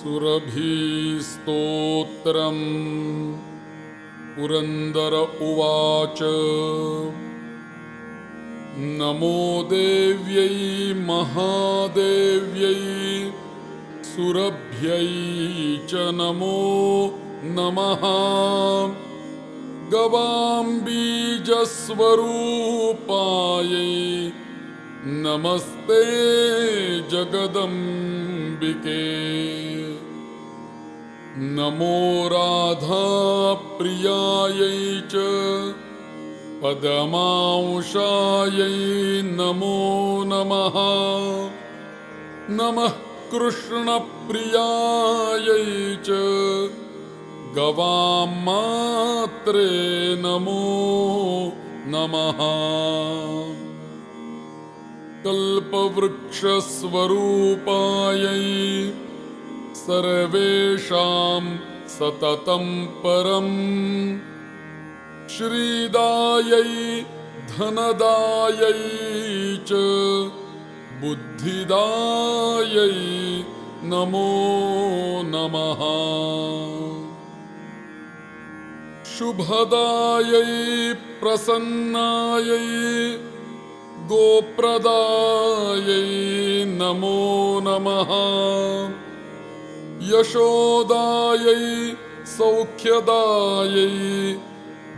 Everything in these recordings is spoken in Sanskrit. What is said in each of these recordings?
सुरभिस्तोत्रम्। पुरन्दर उवाच नमो देव्यै महादेव्यै सुरभ्यै च नमो नमः। गवाम्बीजस्वरूपायै नमस्ते जगदम्बिके। नमो राधाप्रियायै च पदमांशायै नमो नमः। नमः कृष्णप्रियायै च गवां मात्रे नमो नमः कल्पवृक्षस्वरूपायै सर्वेषां सततं परम्। श्रीदायै धनदायै च बुद्धिदायै नमो नमः। शुभदायै प्रसन्नायै गोप्रदायै नमो नमः। यशोदायै सौख्यदायै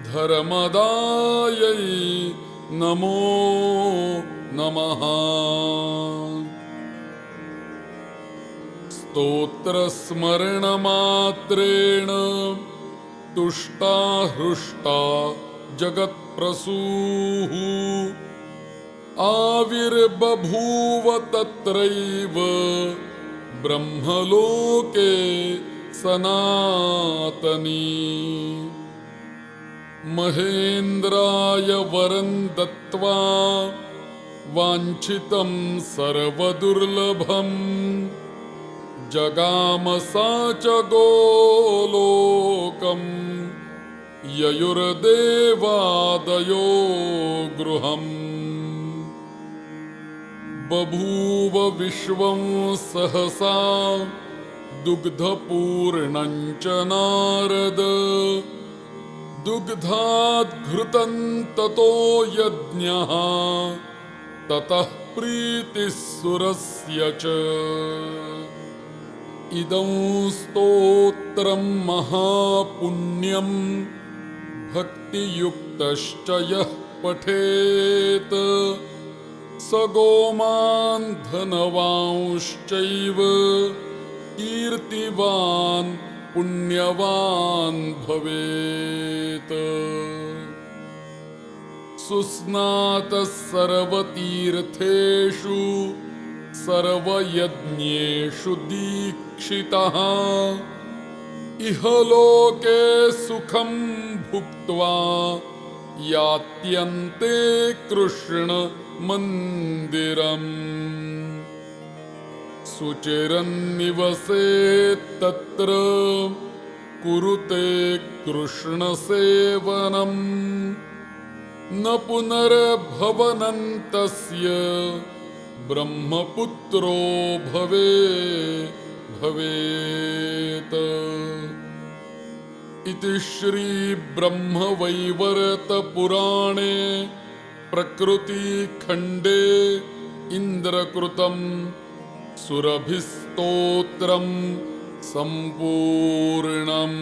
धर्मदायै नमो नमः। स्तोत्रस्मरणमात्रेण तुष्टा हृष्टा जगत्प्रसूः आविर्बभूव तत्रैव ब्रह्मलोके सनातनी। महेन्द्राय वरं दत्त्वा वाञ्छितं सर्वदुर्लभम्। जगाम सा च गोलोकम्। ययुर्देवादयो गृहम् बभूव विश्वं सहसा दुग्धपूर्णं च नारद दुग्धाद्घृतं ततो यज्ञः ततः प्रीतिः सुरस्य च। इदं स्तोत्रं महापुण्यं भक्तियुक्तश्च यः पठेत् स गोमान् धनवांश्चैव कीर्तिवान् पुण्यवान् भवेत्। सुस्नातः सर्वतीर्थेषु सर्वयज्ञेषु दीक्षितः। इह लोके सुखं भुक्त्वा यात्यन्ते कृष्णमन्दिरम् सुचिरन्निवसेत्तत्र कुरुते कृष्णसेवनम् न पुनर्भवनन्तस्य ब्रह्मपुत्रो भवे भवेत् इति श्रीब्रह्मवैवर्तपुराणे प्रकृतिखण्डे इन्द्रकृतं सुरभिस्तोत्रं सम्पूर्णम्